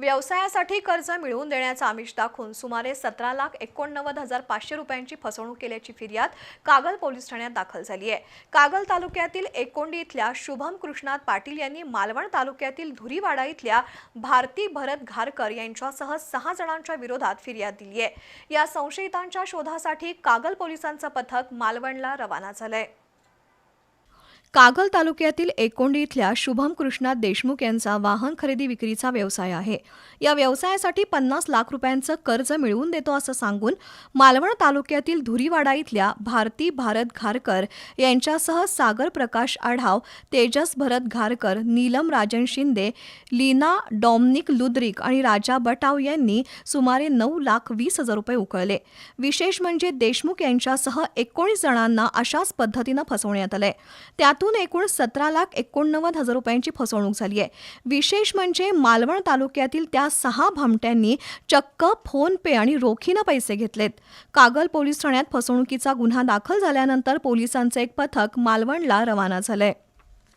व्यवसायासाठी कर्ज मिळवून देण्याचा आमिष दाखवून सुमारे सतरा लाख एकोणनव्वद हजार पाचशे रुपयांची फसवणूक केल्याची फिर्याद कागल पोलीस ठाण्यात दाखल झाली आहे. कागल तालुक्यातील एकोंडी इथल्या शुभम कृष्णात पाटील यांनी मालवण तालुक्यातील धुरीवाडा इथल्या भारती भरत घारकर यांच्यासह सहा जणांच्या विरोधात फिर्याद दिली आहे. या संशयितांच्या शोधासाठी कागल पोलिसांचं पथक मालवणला रवाना झालंय. कागल तालुक्यातील एकोंडी इथल्या शुभम कृष्णा देशमुख यांचा वाहन खरेदी विक्रीचा व्यवसाय आहे. या व्यवसायासाठी पन्नास लाख रुपयांचं कर्ज मिळवून देतो असं सांगून मालवण तालुक्यातील धुरीवाडा इथल्या भारती भारत घारकर यांच्यासह सागर प्रकाश आढाव तेजस भरत घारकर नीलम राजन शिंदे लीना डॉमनिक लुद्रिक आणि राजा बटाव यांनी सुमारे नऊ लाख वीस हजार रुपये उकळले. विशेष म्हणजे देशमुख यांच्यासह एकोणीस जणांना अशाच पद्धतीनं फसवण्यात आलंय. त्यातून एकूण सतरा लाख एकोणनव्वद हजार रुपयांची फसवणूक झाली आहे. विशेष म्हणजे मालवण तालुक्यातील त्या सहा भामट्यांनी चक्क फोन पे आणि रोखीनं पैसे घेतलेत. कागल पोलीस ठाण्यात फसवणुकीचा गुन्हा दाखल झाल्यानंतर पोलिसांचं एक पथक मालवणला रवाना झालंय.